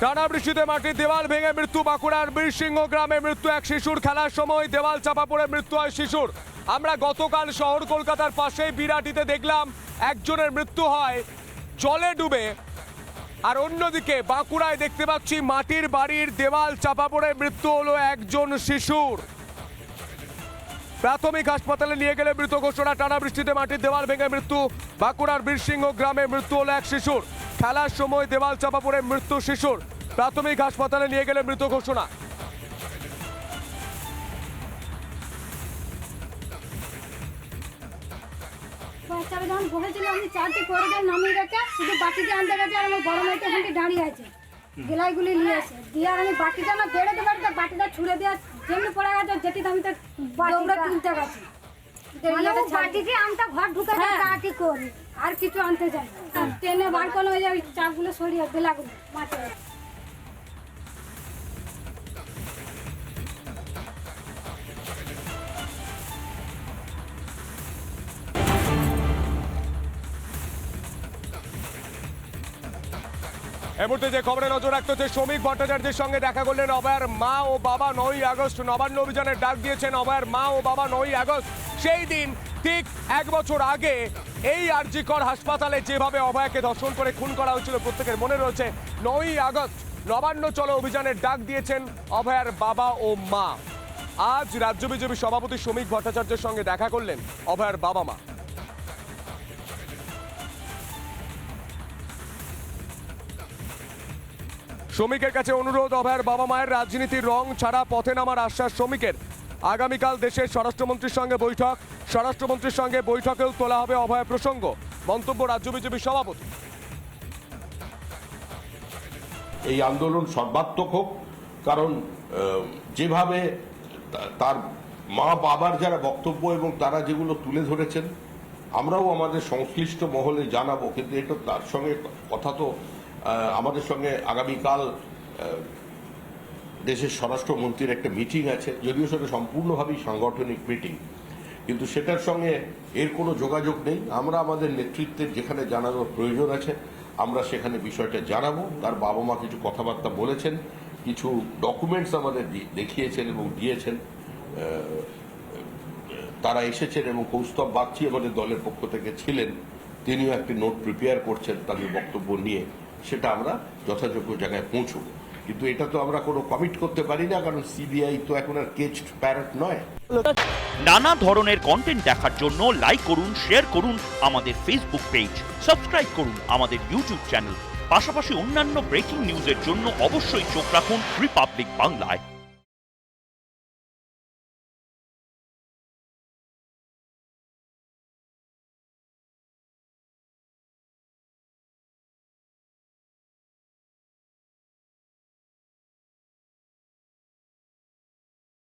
টানা বৃষ্টিতে মাটির দেওয়াল ভেঙে মৃত্যু বাঁকুড়ার বীরসিংহ গ্রামে মৃত্যু এক শিশুর খেলার সময় দেওয়াল চাপা পড়ে মৃত্যু হয় শিশুর। আমরা গতকাল শহর কলকাতার পাশেই বিরাটিতে দেখলাম একজনের মৃত্যু হয় জলে ডুবে। আর অন্যদিকে বাঁকুড়ায় দেখতে পাচ্ছি মাটির বাড়ির দেওয়াল চাপা পড়ে মৃত্যু হলো একজন শিশুর। প্রাথমিক হাসপাতালে নিয়ে গেলে মৃত ঘোষণা, টানা বৃষ্টিতে মাটির দেওয়াল ভেঙে মৃত্যু। বাঁকুড়ার বীরসিংহ গ্রামে মৃত্যু হলো এক শিশুর। খেলার সময় দেওয়াল চাপা পড়ে মৃত্যু শিশুর। প্রাথমিক হাসপাতালে নিয়ে গেলে মৃত ঘোষণা। বাচ্চারা আমার বড় দাঁড়িয়ে আছে। গেলাইগুলি নিয়ে এসে। দিয়ে আমি বাটিটা না বেরোতে পারতে বাটিটা ছুঁড়ে দিয়ে যেমনি পড়ে যেটি আমি তো তুলতে গেছি। মানে বাটিতে আমটা ঘর ঢুকে হ্যাঁ। তাড়াতাড়ি করি আর কিছু আনতে যাই না। ট্রেনে বার করলে ওই চাপগুলো সরিয়ে দিলাগুলো মাঠে মুহূর্তে যে খবরে নজর রাখতে হচ্ছে, শ্রমিক ভট্টাচার্যের সঙ্গে দেখা করলেন অভয়ের মা ও বাবা নয়ই আগস্ট। নবান্ন অভিযানের ডাক দিয়েছেন অভয়ের মা ও বাবা নয়ই আগস্ট। সেই দিন, ঠিক এক বছর আগে এই আরজিকর হাসপাতালে যেভাবে অভয়াকে ধর্ষণ করে খুন করা হয়েছিল, প্রত্যেকের মনে রয়েছে নয়ই আগস্ট। নবান্ন চলো অভিযানের ডাক দিয়েছেন অভয়ার বাবা ও মা। আজ রাজ্য বিজেপি সভাপতি শ্রমিক ভট্টাচার্যের সঙ্গে দেখা করলেন অভয়ার বাবা মা। শ্রমিকের কাছে অনুরোধ, অভয়ের বাবা মায়ের রাজনীতির রং ছাড়া পথে নামার আশ্বাস শ্রমিকের। আগামীকাল দেশের স্বরাষ্ট্রমন্ত্রীর সঙ্গে বৈঠক। স্বরাষ্ট্রমন্ত্রীর সঙ্গে বৈঠকেও তোলা হবে অভয় প্রসঙ্গ। মন্তব্য রাজ্য বিজেপির সভাপতি। এই আন্দোলন সর্বাত্মক হোক, কারণ যেভাবে তার মা বাবার যারা বক্তব্য এবং তারা যেগুলো তুলে ধরেছেন, আমরাও আমাদের সংশ্লিষ্ট মহলে জানাব, কিন্তু এটা তার সঙ্গে কথা তো আমাদের সঙ্গে আগামীকাল দেশের স্বরাষ্ট্রমন্ত্রীর একটা মিটিং আছে, যদিও সেটা সম্পূর্ণভাবেই সাংগঠনিক মিটিং, কিন্তু সেটার সঙ্গে এর কোনো যোগাযোগ নেই। আমরা আমাদের নেতৃত্বের যেখানে জানানোর প্রয়োজন আছে, আমরা সেখানে বিষয়টা জানাব। তার বাবা মা কিছু কথাবার্তা বলেছেন, কিছু ডকুমেন্টস আমাদের দেখিয়েছেন এবং দিয়েছেন। তারা এসেছেন এবং কৌস্তব বাগচি আমাদের দলের পক্ষ থেকে ছিলেন। তিনিও একটি নোট প্রিপেয়ার করছেন তাদের বক্তব্য নিয়ে। সেটা আমরা যথাযোগ্য জায়গায় পৌঁছব। কিন্তু এটা তো আমরা কোনো কমিট করতে পারি না, কারণ সিবিআই তো এখন আর কেচড প্যারেট নয়। নানা ধরনের কন্টেন্ট দেখার জন্য লাইক করুন শেয়ার করুন আমাদের ফেসবুক পেজ সাবস্ক্রাইব করুন আমাদের ইউটিউব চ্যানেল পাশাপাশি অন্যান্য ব্রেকিং নিউজের জন্য অবশ্যই চোখ রাখুন রিপাবলিক বাংলায়